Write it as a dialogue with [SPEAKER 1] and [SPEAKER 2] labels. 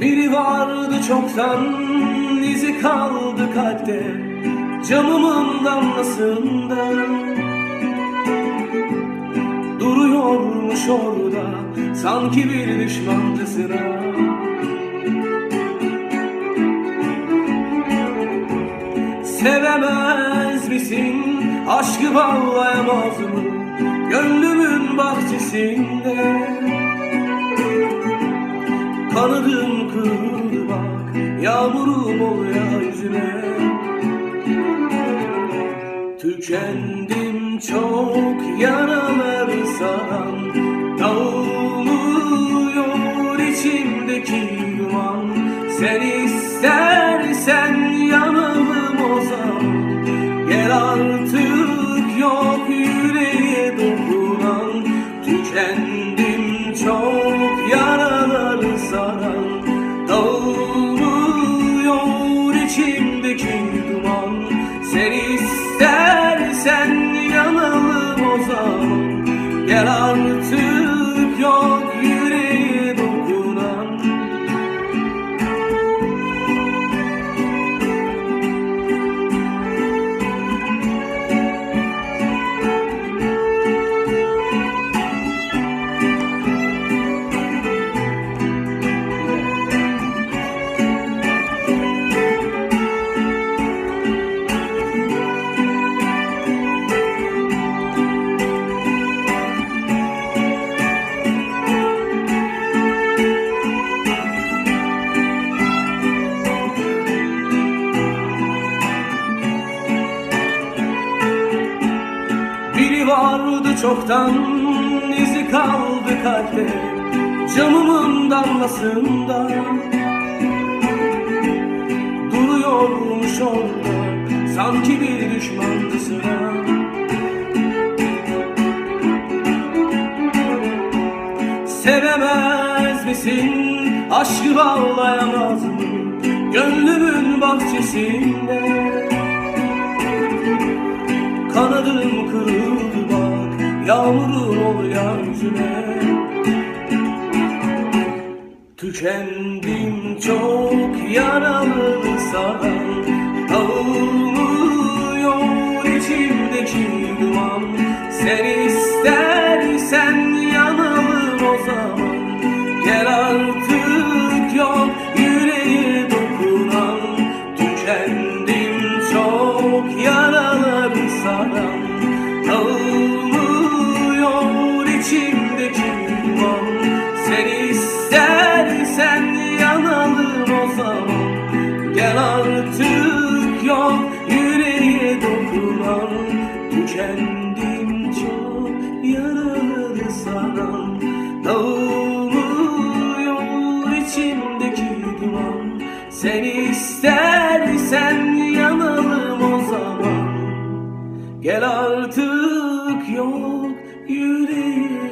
[SPEAKER 1] Biri vardı çoktan izi kaldı kalpte. Camımın damlasında. Duruyormuş orada sanki bir düşmancısına Sevemez misin aşkı bağlayamaz mı Gönlümün bahçesinde. Kanadım kırıldı bak Yağmurum ol ya yüzüme Tükendim çok yaralar saran Dağılıyor içimdeki duman. Sen istersen Gel artık yok yüreğe dokunan Tükendim çok yaralar saran. Dağılıyor içimdeki duman Sen istersen yanalım o zaman. Gel artık vardı çoktan izi kaldı kalpte Camımın damlasında. Duruyormuş orada sanki bir düşmancısına Sevemez misin aşkı bağlayamaz mı? Gönlümün bahçesinde Kanadım kırıldı bak Yağmurum ol yeryüzüne Tükendim çok yaralı saran Dağılmıyor içimdeki duman. Sen istersen yanalım o zaman. Gel artık yok yüreğe dokunan. Tükendim çok yaraları saran Dağılmıyor içimdeki duman. Sen istersen yanalım o zaman. Gel artık yok yüreğe